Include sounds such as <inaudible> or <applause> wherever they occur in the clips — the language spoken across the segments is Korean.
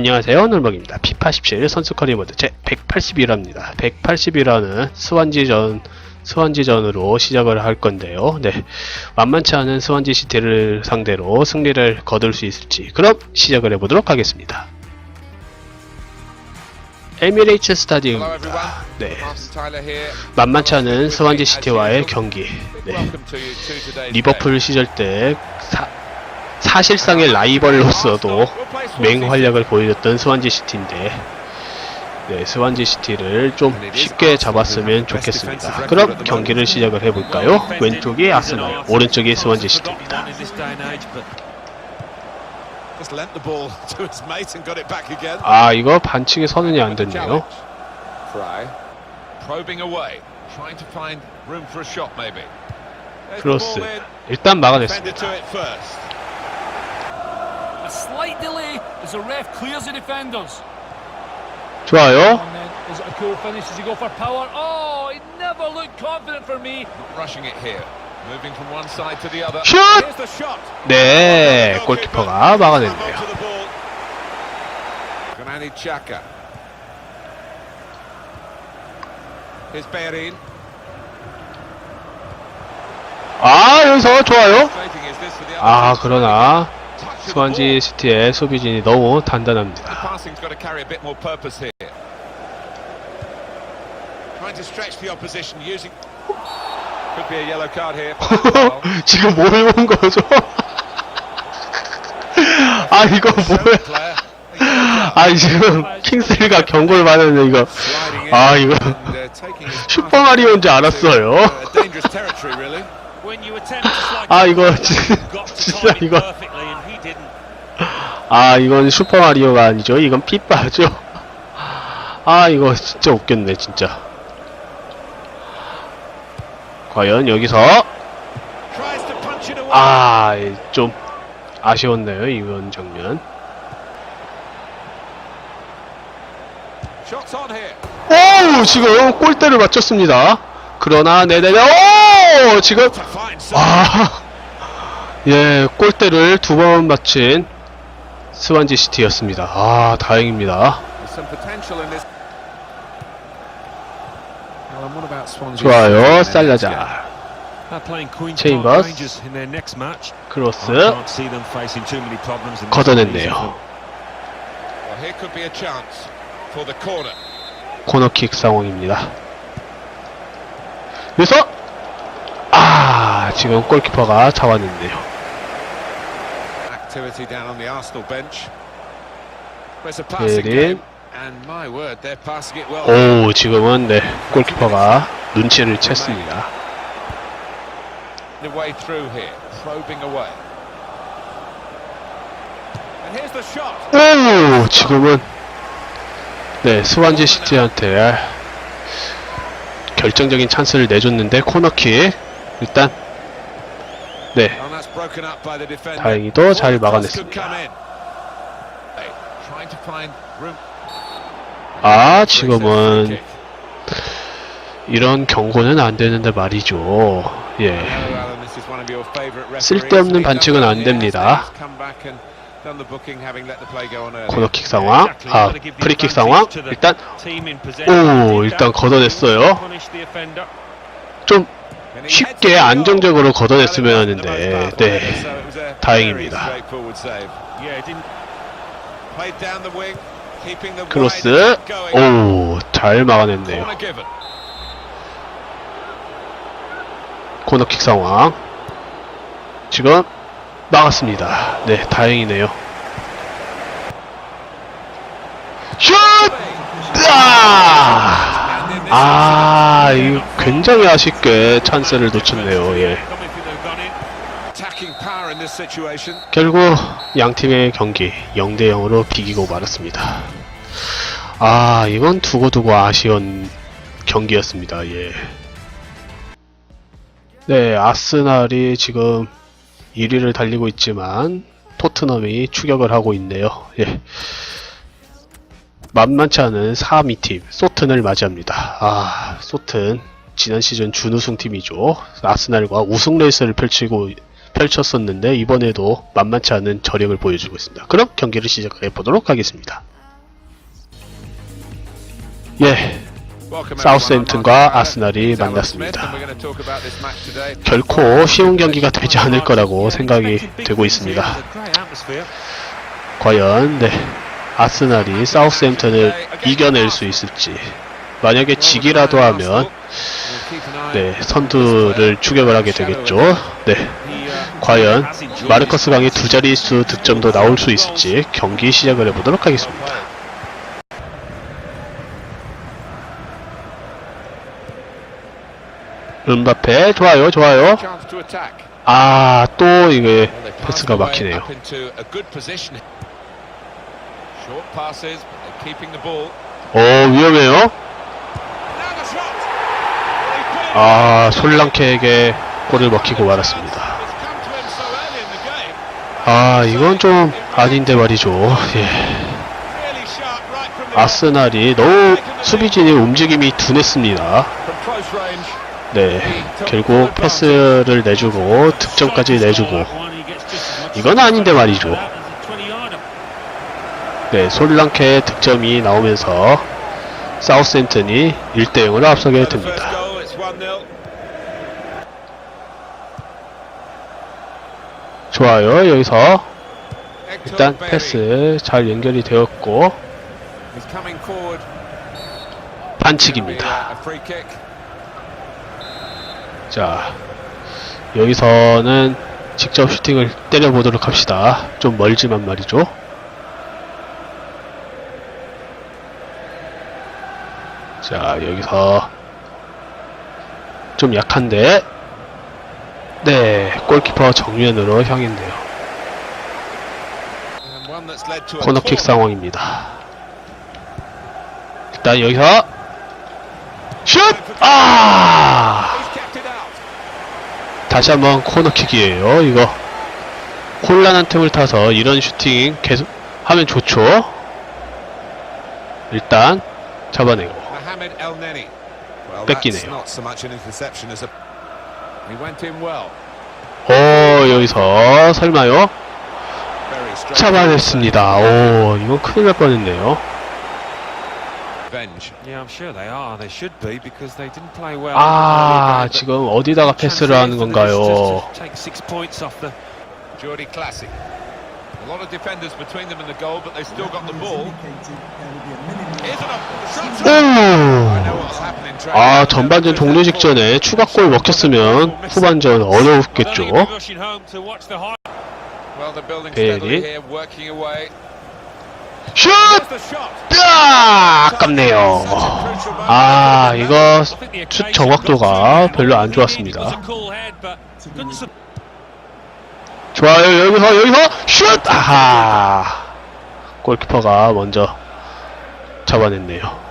안녕하세요 놀먹입니다. P87 선수 커리 모드 제 181화입니다. 181화는 스완지전 스완지전으로 시작을 할 건데요. 네, 만만치 않은 스완지 시티를 상대로 승리를 거둘 수 있을지 그럼 시작을 해보도록 하겠습니다. 에미레이츠 스타디움입니다. 네, 만만치 않은 스완지 시티와의 경기. 네, 리버풀 시절 때 사, 사실상의 라이벌로서도 맹활약을 보여줬던 스완지 시티인데 네, 스완지 시티를 좀 쉽게 잡았으면 좋겠습니다. 그럼 경기를 시작을 해볼까요? 왼쪽이 아스널, 오른쪽이 스완지 시티입니다. 아 이거 반칙이 선언이 안 됐네요. 크로스. 일단 막아냈습니다. slight delay as the ref clears the defenders. 좋아요. And then, is it a cool finish? Does he go for power? Oh, he never looked confident for me. Not rushing it here. Moving from one side to the other. 슛! Here's the shot. 네, 골키퍼가 막아냈네요. Onto the ball. Granit Xhaka. Here's Bellerin. 아 여기서 좋아요. Frustrating is this for the 아 opposition. 그러나 Ball. 시티의 수비진이 너무 단단합니다. 지금 뭘본 거죠? 아 이거 뭐야? 아 지금 킹스리가 경고를 받았는데 이거 아 이거 and, uh, taking his 슈퍼 pass 마리오인 줄 알았어요. uh, 아 이거 진- 진짜 이거 아 이건 슈퍼 마리오가 아니죠? 이건 삐빠죠? <laughs> 아 이거 진짜 웃겼네 진짜. 과연 여기서. 아 좀 아쉬웠네요 이건 장면. Shots on here. 오 지금 골대를 맞췄습니다. 그러나 네네네 오 지금 save. 아, <laughs> 예, 골대를 두 번 맞힌 스완지 시티였습니다. 아, 다행입니다. 좋아요, 살라자. Match. 크로스 걷어냈네요. 코너킥 상황입니다. 그래서 아, 지금 골키퍼가 잡았는데요. Activity down on the Arsenal bench. Where's a passing Bellerin. game? And my word, they're passing it well. 오, 지금은 네, 골키퍼가 눈치를 챘습니다. 오, 지금은 네, 스완지 시티한테 결정적인 찬스를 내줬는데 코너킥 일단 네, 다행히도 잘 막아냈습니다. 아, 지금은. 이런 경고는 안 되는데 말이죠. 예. 쓸데없는 반칙은 안 됩니다. 코너킥 상황. 아, 프리킥 상황 일단. 오, 일단. 걷어냈어요. 좀 쉽게. 안정적으로 걷어냈으면 하는데 네, 다행입니다. 크로스. 오, 잘 막아냈네요. 코너킥 상황. 지금 막았습니다. 네, 다행이네요. 슛! 아! This 아, 이거 굉장히 아쉽게 찬스를 놓쳤네요. 예. 결국 양 팀의 경기 0대 0으로 비기고 말았습니다. 아, 이건 두고두고 아쉬운 경기였습니다. 예. 네, 아스날이 지금 1위를 달리고 있지만 토트넘이 추격을 하고 있네요. 예. 만만치 않은 4위 팀 소튼을 맞이합니다. 아, 소튼 지난 시즌 준우승 팀이죠. 아스날과 우승 레이스를 펼치고 펼쳤었는데 이번에도 만만치 않은 저력을 보여주고 있습니다. 그럼 경기를 시작해 보도록 하겠습니다. 예, 사우스햄튼과 아스날이 만났습니다. 결코 쉬운 경기가 되지 않을 거라고 생각이 되고 있습니다. 과연 네 아스날이 사우스햄튼을 이겨낼 수 있을지 만약에 지기라도 하면 네 선두를 추격을 하게 되겠죠. 네 과연 마르커스 강의 두 자릿수 득점도 나올 수 있을지 경기 시작을 해보도록 하겠습니다. 은바페 좋아요 좋아요 아 또 이게 패스가 막히네요 오 위험해요 아 솔랑케에게 골을 먹히고 말았습니다. 아 이건 좀 아닌데 말이죠 예. 아스날이 너무 수비진의 움직임이 둔했습니다. 네 결국 패스를 내주고 득점까지 내주고 이건 아닌데 말이죠 네 솔랑케의 득점이 나오면서 사우스햄튼이 1대 0으로 앞서게 For the first 됩니다 goal, it's 1-0. 좋아요 여기서 일단. 패스 잘 연결이 되었고. 반칙입니다. 자 여기서는 직접 슈팅을 때려보도록 합시다 좀 멀지만 말이죠 자 여기서 좀 약한데 네 골키퍼 정면으로 향했네요 코너킥. 상황입니다 일단 여기서 슛! 아! 다시 한번 코너킥이에요. 이거 혼란한 틈을 타서 이런 슈팅 계속 하면 좋죠. 일단 잡아내고 Mohamed El Neni. Well, 뺏기네요. that's not so much an interception as a. He went in well. 오 여기서 설마요. 잡아냈습니다. 오 이건 큰일 날 뻔했네요. Revenge. Yeah, I'm sure they are. They should be because they didn't play well. 아 지금 어디다가 패스를 하는 건가요? Take six points off the. Jordi Classic. A lot of defenders between them and the goal, but they still got the ball. 오. 아 전반전 종료 직전에 추가골 먹혔으면 후반전 어려웠겠죠. Away. 슛! 아, 아깝네요. 아, 이거 슛 정확도가 별로 안 좋았습니다. 좋아요, 여기서, 여기서, 슛! 아하. 골키퍼가 먼저 잡아냈네요.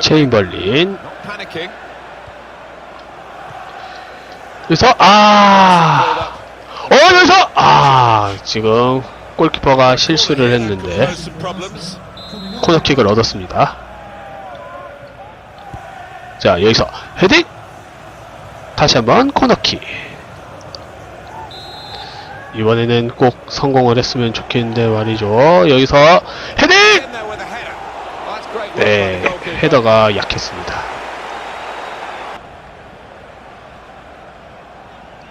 체인벌린. 여기서, 아. 어, 여기서, 아. 지금 골키퍼가 실수를 했는데. 코너킥을 얻었습니다. 자, 여기서 헤딩! 다시 한번 코너킥. 이번에는 꼭 성공을 했으면 좋겠는데 말이죠. 여기서 헤딩! 네. 헤더가 약했습니다.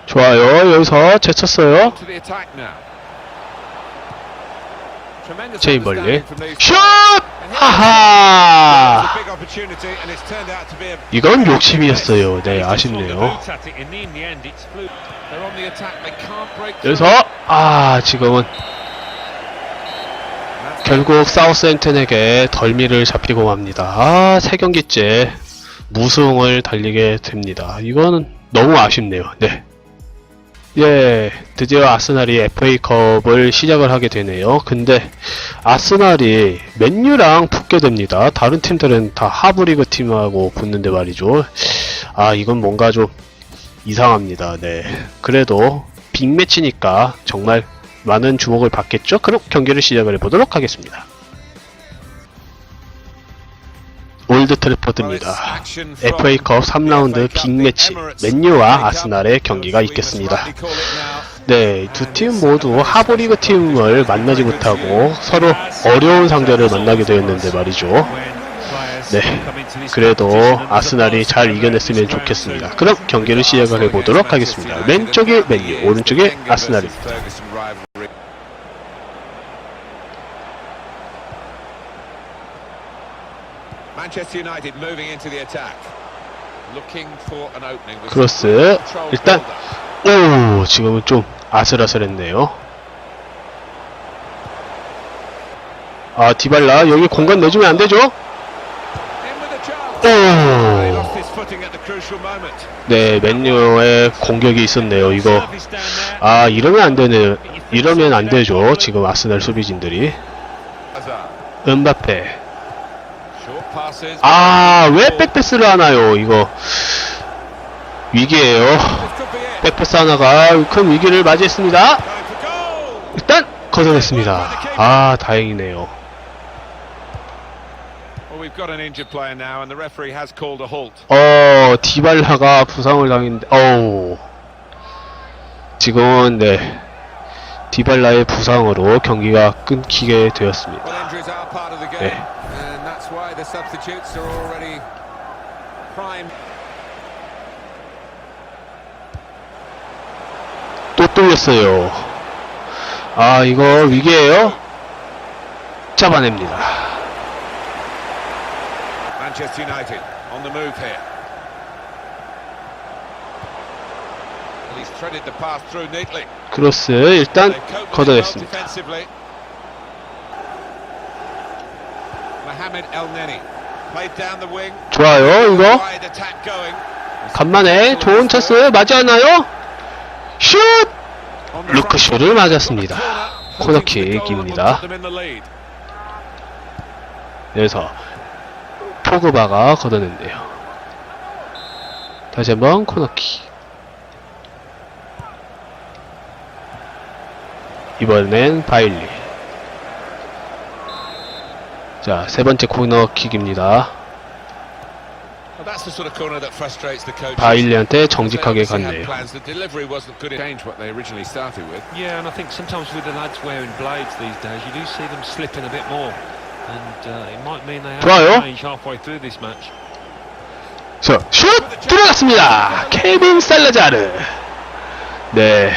좋아요. 여기서 제쳤어요. These 슛! 하하! 이건 욕심이었어요. 네, 아쉽네요. 여기서 아, 지금은 결국 사우스햄튼에게 덜미를 잡히고 맙니다. 아, 세 경기째 무승을 달리게 됩니다. 이거는 너무 아쉽네요. 네. 예, 드디어 아스날이 FA컵을 시작을 하게 되네요. 근데 아스날이 맨유랑 붙게 됩니다. 다른 팀들은 다 하브리그 팀하고 붙는데 말이죠. 아, 이건 뭔가 좀 이상합니다. 네. 그래도 빅매치니까 정말 많은 주목을 받겠죠? 그럼 경기를 시작을 해보도록 하겠습니다. 올드 트래퍼드입니다. FA컵 3라운드 빅매치 맨유와 아스날의 경기가 있겠습니다. 네, 두 팀 모두 하브리그 팀을 만나지 못하고 서로 어려운 상대를 만나게 되었는데 말이죠. 네. 그래도 아스날이 잘 이겨냈으면 좋겠습니다. 그럼 경기를 시작을 해보도록 하겠습니다. 왼쪽에 맨유, 오른쪽에 아스날입니다. Manchester United moving into the attack. Looking for an opening 크로스 일단. 오 지금은 좀 아슬아슬했네요. 아 디발라 여기 공간 내주면 안 되죠? 오. 네 맨유의 공격이 있었네요. 이거 아 이러면 안 되네. 이러면 안 되죠. 지금 아스날 수비진들이. 은바페. 아 왜 백패스를 하나요? 이거 it. 백패스 하나가 큰 위기를 맞이했습니다. 일단 걷어냈습니다. 아 다행이네요. 어 디발라가 부상을 당했는데 어우 지금은 네 디발라의 부상으로 경기가 끊기게 되었습니다. 네. and that's why the substitutes are already prime. 또 뚫렸어요. 아 이거 위기예요. 잡아냅니다. Manchester United on the move here. He's threaded the path through neatly. 크로스 일단 걷어냈습니다. 좋아요 이거. 간만에 좋은 찬스 맞지 않나요? 슛! On the 루크 front 쇼를 맞았습니다. 코너킥입니다. 여기서 포그바가 걷어낸대요. 다시 한번 코너킥. 이번엔 바일리. 자, 세 번째 코너킥입니다. 바일리한테 정직하게 갔네요. uh, 좋아요. 자, 슛! 들어갔습니다! 케빈 살라자르. 네.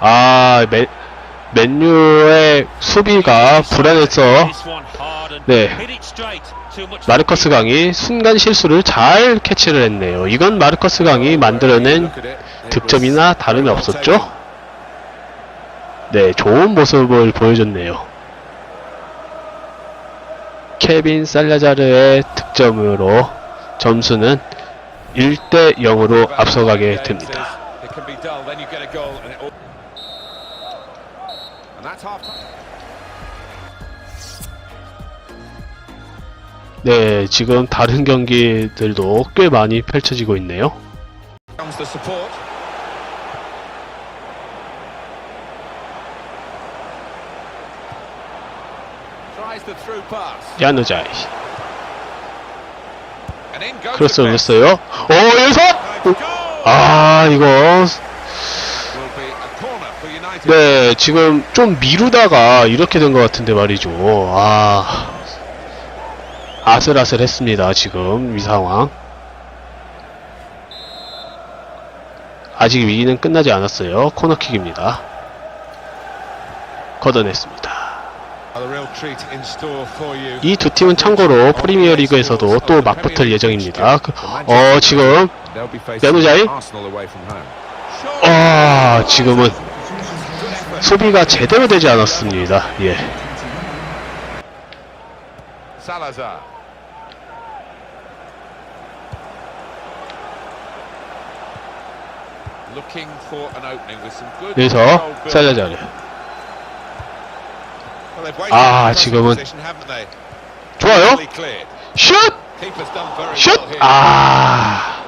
아, 맨, 맨유의 수비가 불안해서 네. 마르커스 강이 순간 실수를 잘 캐치를 했네요. 이건 마르커스 강이 만들어낸 득점이나 다름이 없었죠? 네, 좋은 모습을 보여줬네요. 케빈 살라자르의 득점으로 점수는 1대 0으로 앞서가게 됩니다. 네, 지금 다른 경기들도 꽤 많이 펼쳐지고 있네요. 야누자이. 크로스. 올렸어요. 오, 여기서! 아, 이거. 네, 지금 좀 미루다가 이렇게 된 것 같은데 말이죠. 아, 아슬아슬했습니다. 지금 이 상황. 아직 위기는 끝나지 않았어요. 코너킥입니다. 걷어냈습니다. 이 두 팀은 참고로 프리미어 리그에서도 또 맞붙을 예정입니다. 그- 어, 지금 home. 아, 지금은 수비가 제대로 되지 않았습니다. 예. Salazar. Looking for an opening with some good 여기서 waited 아, 지금은? 좋아요. 슛! 슛! 아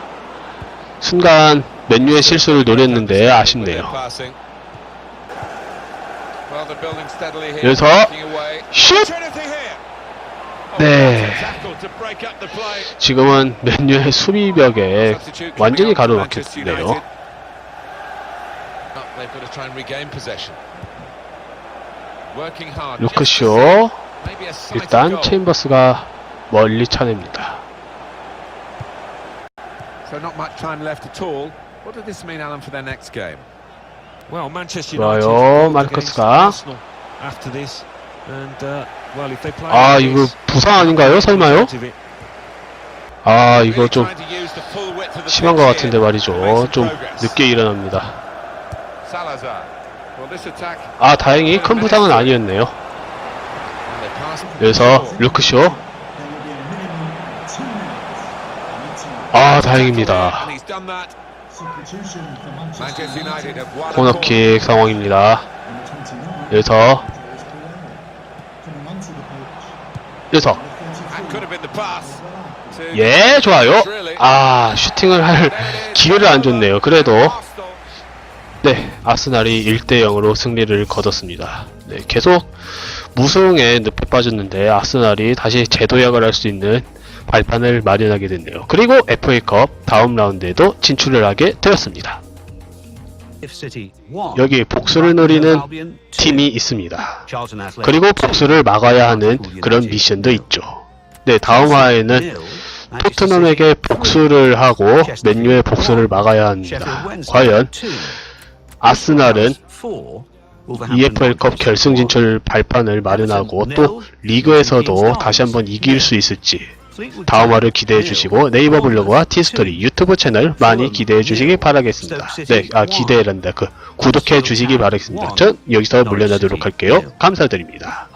순간 맨유의 실수를 노렸는데 아쉽네요. 여기서. 슛! Oh, 네. 지금은 맨유의 수비벽에 완전히 가로막혔네요. 루크쇼 일단. 체인버스가 멀리 차냅니다. So not much time left at all. What does this mean, Alan, for their next game? Well, Manchester 좋아요, 마르커스가. uh, 아 이거 부상 아닌가요? 설마요? 아 이거 좀 심한 것 같은데. 말이죠. 좀. 늦게 일어납니다. 아 다행히 큰 부상은 아니었네요. 여기서. 루크쇼. 아 다행입니다. 코너킥 상황입니다. 여기서 여기서 예 좋아요. 아 슈팅을 할 기회를 안 줬네요. 그래도. 네 아스날이 1대 0으로 승리를 거뒀습니다. 네 계속 무승에 늪에 빠졌는데 아스날이 다시 재도약을 할 수 있는 발판을 마련하게 됐네요. 그리고 FA컵 다음 라운드에도 진출을 하게 되었습니다. 여기 복수를 노리는 팀이 있습니다. 그리고 복수를 막아야 하는 그런 미션도 있죠. 네, 다음 화에는 토트넘에게 복수를 하고 맨유의 복수를 막아야 합니다. 과연 아스날은 EFL컵 결승 진출 발판을 마련하고 또 리그에서도 다시 한번 이길 수 있을지 다음 화를 기대해 주시고 네이버 블로그와 티스토리 유튜브 채널 많이 기대해 주시기 바라겠습니다. 네, 아 기대란다. 그 구독해 주시기 바라겠습니다. 전 여기서 물러나도록 할게요. 감사드립니다.